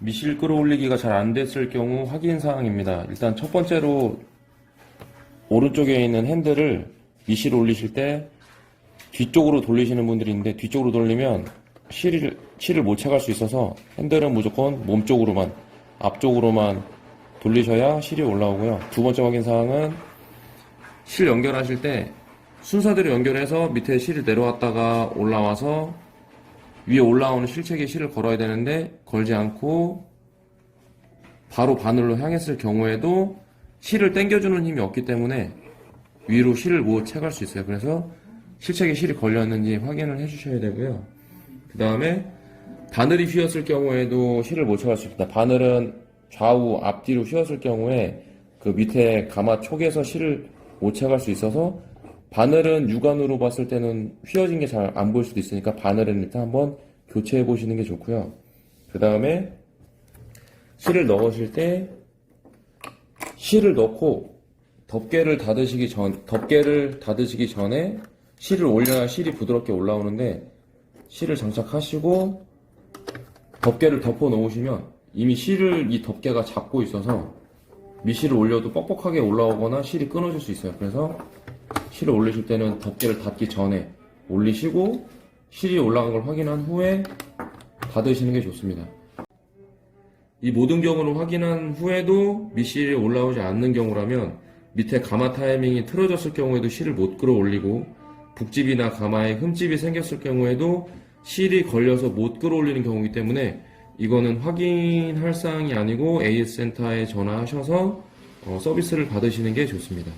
미실 끌어올리기가 잘 안 됐을 경우 확인 사항입니다. 일단 첫 번째로 오른쪽에 있는 핸들을 미실 올리실 때 뒤쪽으로 돌리시는 분들이 있는데 뒤쪽으로 돌리면 실을, 실을 못 채갈 수 있어서 핸들은 무조건 몸쪽으로만 앞쪽으로만 돌리셔야 실이 올라오고요. 두 번째 확인 사항은 실 연결하실 때 순서대로 연결해서 밑에 실이 내려왔다가 올라와서 위에 올라오는 실책에 실을 걸어야 되는데 걸지 않고 바로 바늘로 향했을 경우에도 실을 당겨주는 힘이 없기 때문에 위로 실을 못 채갈 수 있어요. 그래서 실책에 실이 걸렸는지 확인을 해주셔야 되고요. 그 다음에 바늘이 휘었을 경우에도 실을 못 채갈 수 있습니다. 바늘은 좌우 앞뒤로 휘었을 경우에 그 밑에 가마 촉에서 실을 못 채갈 수 있어서 바늘은 육안으로 봤을 때는 휘어진 게 잘 안 보일 수도 있으니까 바늘은 일단 한번 교체해 보시는 게 좋고요. 그 다음에 실을 넣으실 때 실을 넣고 덮개를 닫으시기 전 덮개를 닫으시기 전에 실을 올려야 실이 부드럽게 올라오는데 실을 장착하시고 덮개를 덮어 놓으시면 이미 실을 이 덮개가 잡고 있어서 미실을 올려도 뻑뻑하게 올라오거나 실이 끊어질 수 있어요. 그래서 실을 올리실 때는 덮개를 닫기 전에 올리시고 실이 올라간 걸 확인한 후에 닫으시는 게 좋습니다. 이 모든 경우를 확인한 후에도 미실이 올라오지 않는 경우라면 밑에 가마 타이밍이 틀어졌을 경우에도 실을 못 끌어올리고 북집이나 가마에 흠집이 생겼을 경우에도 실이 걸려서 못 끌어올리는 경우이기 때문에 이거는 확인할 사항이 아니고 AS 센터에 전화하셔서 어, 서비스를 받으시는 게 좋습니다.